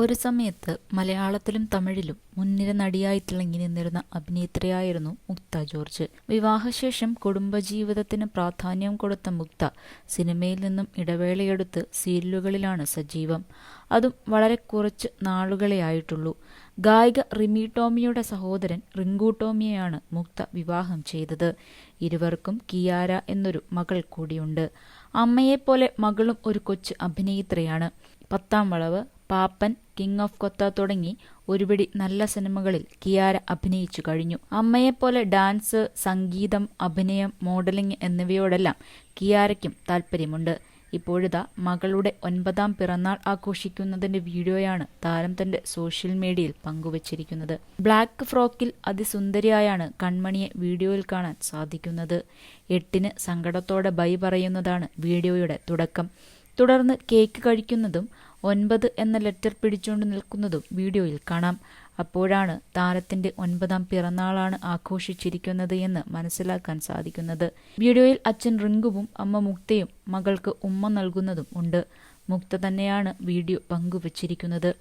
ഒരു സമയത്ത് മലയാളത്തിലും തമിഴിലും മുൻനിര നടിയായി തിളങ്ങി നിന്നിരുന്ന അഭിനേത്രിയായിരുന്നു മുക്ത ജോർജ്. വിവാഹശേഷം കുടുംബജീവിതത്തിന് പ്രാധാന്യം കൊടുത്ത മുക്ത സിനിമയിൽ നിന്നും ഇടവേളയെടുത്ത് സീരിയലുകളിലാണ് സജീവം. അതും വളരെ കുറച്ച് നാളുകളെ ആയിട്ടുള്ളൂ. ഗായിക റിമി ടോമിയുടെ സഹോദരൻ റിങ്കു ടോമിയെയാണ് മുക്ത വിവാഹം ചെയ്തത്. ഇരുവർക്കും കിയാര എന്നൊരു മകൾ കൂടിയുണ്ട്. അമ്മയെപ്പോലെ മകളും ഒരു കൊച്ചു അഭിനേത്രിയാണ്. പത്താം വളവ് പാപ്പൻ കിങ് ഓഫ് കൊത്ത തുടങ്ങി ഒരുപിടി നല്ല സിനിമകളിൽ കിയാര അഭിനയിച്ചു കഴിഞ്ഞു. അമ്മയെപ്പോലെ ഡാൻസ് സംഗീതം അഭിനയം മോഡലിംഗ് എന്നിവയോടെല്ലാം കിയാരയ്ക്കും താല്പര്യമുണ്ട് ഇപ്പോഴിതാ മകളുടെ ഒൻപതാം പിറന്നാൾ ആഘോഷിക്കുന്നതിന്റെ വീഡിയോയാണ് താരം തന്റെ സോഷ്യൽ മീഡിയയിൽ പങ്കുവച്ചിരിക്കുന്നത്. ബ്ലാക്ക് ഫ്രോക്കിൽ അതിസുന്ദരിയായാണ് കൺമണിയെ വീഡിയോയിൽ കാണാൻ സാധിക്കുന്നത്. എട്ടിന് സങ്കടത്തോടെ ബൈ പറയുന്നതാണ് വീഡിയോയുടെ തുടക്കം. തുടർന്ന് കേക്ക് കഴിക്കുന്നതും ഒൻപത് എന്ന ലെറ്റർ പിടിച്ചുകൊണ്ട് നിൽക്കുന്നതും വീഡിയോയിൽ കാണാം. അപ്പോഴാണ് താരത്തിന്റെ ഒൻപതാം പിറന്നാളാണ് ആഘോഷിച്ചിരിക്കുന്നത് എന്ന് മനസ്സിലാക്കാൻ സാധിക്കുന്നത്. വീഡിയോയിൽ അച്ഛൻ റിങ്കുവും അമ്മ മുക്തയും മകൾക്ക് ഉമ്മ നൽകുന്നതും ഉണ്ട്. മുക്ത തന്നെയാണ് വീഡിയോ പങ്കുവച്ചിരിക്കുന്നത്.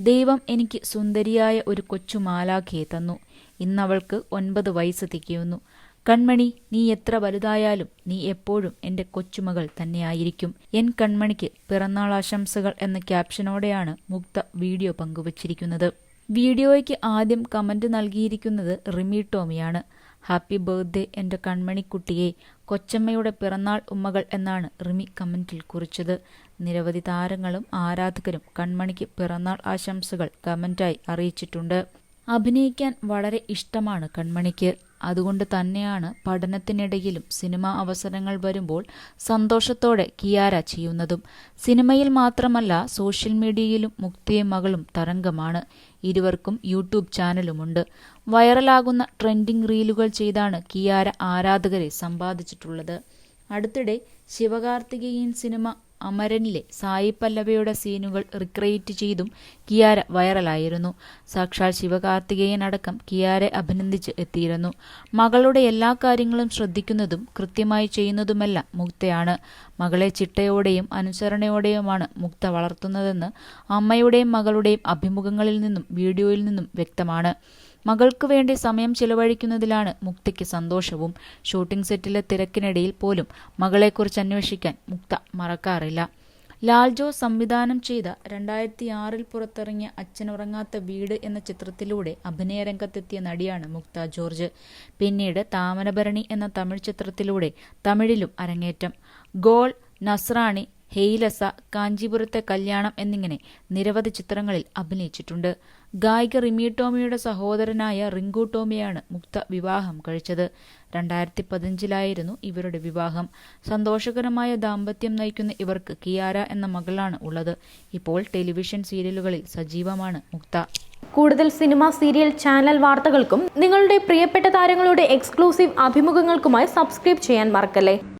ദൈവം എനിക്ക് സുന്ദരിയായ ഒരു കൊച്ചു മാലാഖയെ തന്നു. ഇന്നവൾക്ക് ഒൻപത് വയസ്സ് തികയുന്നു. കൺമണി നീ എത്ര വലുതായാലും നീ എപ്പോഴും എന്റെ കൊച്ചുമകൾ തന്നെയായിരിക്കും. എൻ കൺമണിക്ക് പിറന്നാൾ ആശംസകൾ എന്ന ക്യാപ്ഷനോടെയാണ് മുക്ത വീഡിയോ പങ്കുവച്ചിരിക്കുന്നത്. വീഡിയോയ്ക്ക് ആദ്യം കമന്റ് നൽകിയിരിക്കുന്നത് റിമി ടോമിയാണ്. ഹാപ്പി ബർത്ത്ഡേ എന്റെ കൺമണിക്കുട്ടിയെ. കൊച്ചമ്മയുടെ പിറന്നാൾ ഉമ്മകൾ എന്നാണ് റിമി കമന്റിൽ കുറിച്ചത്. നിരവധി താരങ്ങളും ആരാധകരും കൺമണിക്ക് പിറന്നാൾ ആശംസകൾ കമന്റായി അറിയിച്ചിട്ടുണ്ട്. അഭിനയിക്കാൻ വളരെ ഇഷ്ടമാണ് കൺമണിക്ക്. അതുകൊണ്ട് തന്നെയാണ് പഠനത്തിനിടയിലും സിനിമ അവസരങ്ങൾ വരുമ്പോൾ സന്തോഷത്തോടെ കിയാര ചെയ്യുന്നതും. സിനിമയിൽ മാത്രമല്ല സോഷ്യൽ മീഡിയയിലും മുക്തിയും മകളും തരംഗമാണ്. ഇരുവർക്കും യൂട്യൂബ് ചാനലുമുണ്ട്. വൈറലാകുന്ന ട്രെൻഡിംഗ് റീലുകൾ ചെയ്താണ് കിയാര ആരാധകരെ സമ്പാദിച്ചിട്ടുള്ളത്. അടുത്തിടെ ശിവകാർത്തികേയൻ സിനിമ അമരനിലെ സായി പല്ലവയുടെ സീനുകൾ റിക്രിയേറ്റ് ചെയ്തും കിയാര വൈറലായിരുന്നു. സാക്ഷാൽ ശിവകാർത്തികേയൻ അടക്കം കിയാരെ അഭിനന്ദിച്ച് എത്തിയിരുന്നു. മകളുടെ എല്ലാ കാര്യങ്ങളും ശ്രദ്ധിക്കുന്നതും കൃത്യമായി ചെയ്യുന്നതുമെല്ലാം മുക്തയാണ്. മകളെ ചിട്ടയോടെയും അനുസരണയോടെയുമാണ് മുക്ത വളർത്തുന്നതെന്ന് അമ്മയുടെയും മകളുടെയും അഭിമുഖങ്ങളിൽ നിന്നും വീഡിയോയിൽ നിന്നും വ്യക്തമാണ്. മകൾക്ക് വേണ്ടി സമയം ചിലവഴിക്കുന്നതിലാണ് മുക്തയ്ക്ക് സന്തോഷവും. ഷൂട്ടിംഗ് സെറ്റിലെ തിരക്കിനിടയിൽ പോലും മകളെക്കുറിച്ച് അന്വേഷിക്കാൻ മുക്ത മറക്കാറില്ല. ലാൽജോ സംവിധാനം ചെയ്ത രണ്ടായിരത്തി ആറിൽ പുറത്തിറങ്ങിയ അച്ഛനുറങ്ങാത്ത വീട് എന്ന ചിത്രത്തിലൂടെ അഭിനയരംഗത്തെത്തിയ നടിയാണ് മുക്ത ജോർജ്. പിന്നീട് താമരഭരണി എന്ന തമിഴ് ചിത്രത്തിലൂടെ തമിഴിലും അരങ്ങേറ്റം. ഗോൾ നസ്രാണി ഹെയ്ലസ കാഞ്ചീപുരത്തെ കല്യാണം എന്നിങ്ങനെ നിരവധി ചിത്രങ്ങളിൽ അഭിനയിച്ചിട്ടുണ്ട്. ഗായിക റിമി ടോമിയുടെ സഹോദരനായ റിങ്കു ടോമിയാണ് മുക്ത വിവാഹം കഴിച്ചത്. രണ്ടായിരത്തി പതിനഞ്ചിലായിരുന്നു ഇവരുടെ വിവാഹം. സന്തോഷകരമായ ദാമ്പത്യം നയിക്കുന്ന ഇവർക്ക് കിയാര എന്ന മകളാണ് ഉള്ളത്. ഇപ്പോൾ ടെലിവിഷൻ സീരിയലുകളിൽ സജീവമാണ് മുക്ത. കൂടുതൽ സിനിമ സീരിയൽ ചാനൽ വാർത്തകൾക്കും നിങ്ങളുടെ പ്രിയപ്പെട്ട താരങ്ങളുടെ എക്സ്ക്ലൂസീവ് അഭിമുഖങ്ങൾക്കുമായി സബ്സ്ക്രൈബ് ചെയ്യാൻ മറക്കല്ലേ?